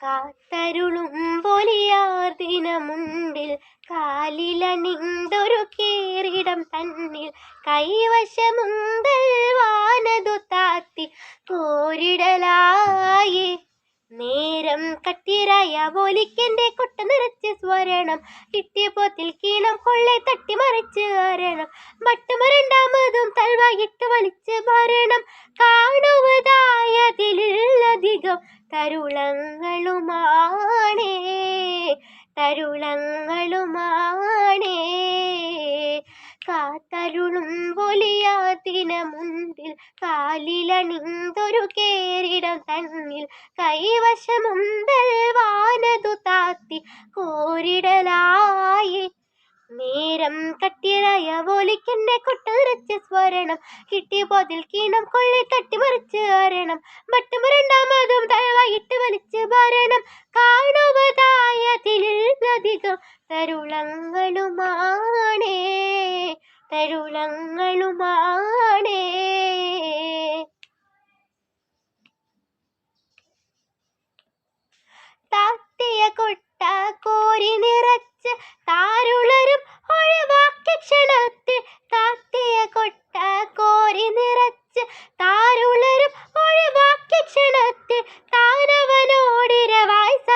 കാത്തരുളും പൊലിയാർ ദിനമുണ്ടിൽ കാലിലണിന്തൊരു കേറിടം തന്നിൽ കൈവശമുന്തൽ താത്തി പോരിടലായി. നേരം കട്ടിരായ പോലിക്കെന്റെ കൊട്ട നിറച്ച് സ്വരണം കിട്ടിയ പോത്തിൽ കീണം കൊള്ളെ തട്ടി മറിച്ച് അരണം മട്ടുമരണ്ടാമതും തൽവായിട്ട് വലിച്ച് ഭരണം കാണുവതായതിലധികം തരുളങ്ങളുമാണേ തരുളങ്ങളുമാണേ. കാത്തരുളും പൊലിയാത്തിന മുൻപിൽ കാലിലണിന്തൊരു കേരിടം തന്നിൽ കൈവശമുന്തൽ വാനതു താത്തി കോരിടലായി. നേരം കട്ടിയതായ പോലിക്കെന്നെ കൊട്ട നിറച്ച് സ്വരണം കിട്ടിയ പോതിൽ കീണം കൊള്ളി തട്ടിമറിച്ച് അരണം രണ്ടാമതും തഴവായിട്ട് വരണം ഭരണം കാണുവതായതിലധികം തരുളങ്ങളുമാണേ. തരുളങ്ങളുമാണേ.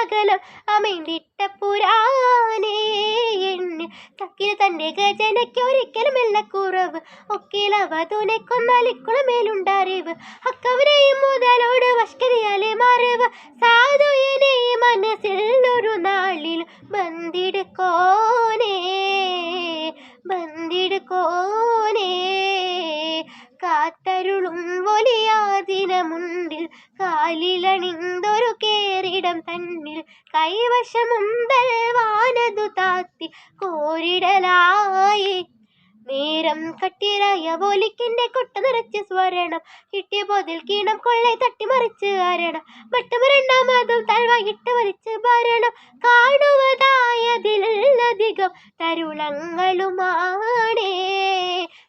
സകലം അമൈന്തിട്ട പുരാനേ എണ്ണി തക്കിന് തന്റെ ഗജനയ്ക്ക് ഒരിക്കലും ഇല്ല കുറവ് ഒക്കിലവ തുണയ്ക്കൊന്നാലിക്കുളമേലുണ്ടറിവ് അക്കവരെയും മുതലോട് വഷ്കരിയാലെ മറിവ്. സാധുവിനെ മനസ്സിൽ ഒരു നാളിൽ ബന്ധിടുക്കോനേ. ബന്ധിടുക്കോനേ. കാത്തരുളും വലിയാതിനമുണ്ടിൽ കാലിലണിന്തൊരു കേറിടം തന്നിൽ കൈവശമുന്തൽ വാനതു താത്തി കോരിടലായി. നേരം കട്ടിരായ പോലിക്കിന്റെ കൊട്ട നിറച്ച് സ്വരണം. കിട്ടിയ പോതിൽ കീണം കൊള്ളെ തട്ടിമറിച്ച് അരണം. മട്ടുമരണ്ടാമതും തൽവായിട്ട് വലിച്ച് ഭരണം. കാണുവതായതിലധികം തരുളങ്ങളുമാണേ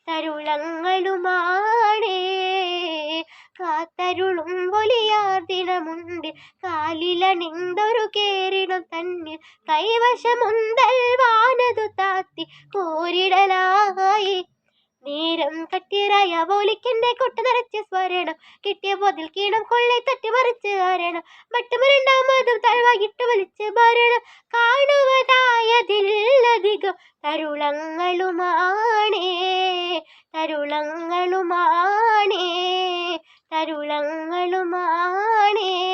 തരുളങ്ങളുമാണേ. കാത്തരുളും പൊലിയാതിനമുണ്ട് കാലിലണിന്തൊരു കേറിനു തന്നിൽ കൈവശമുന്തൽ വാനതു താത്തി കോരിടലായി. നേരം കട്ടിയരായ പോലിക്കന്റെ കൊട്ട നിറച്ച് സ്വരണം. കിട്ടിയ പോതിൽ കീണം കൊള്ളി തട്ടി മറിച്ച് അരണം. മറ്റുമരണ്ടാമതും തഴവായിട്ട് വലിച്ച് മരണം കാണുവതായതിലധികം തരുളങ്ങളുമാണേ തരുളങ്ങളുമാണേ. തരുളങ്ങളുമാണേ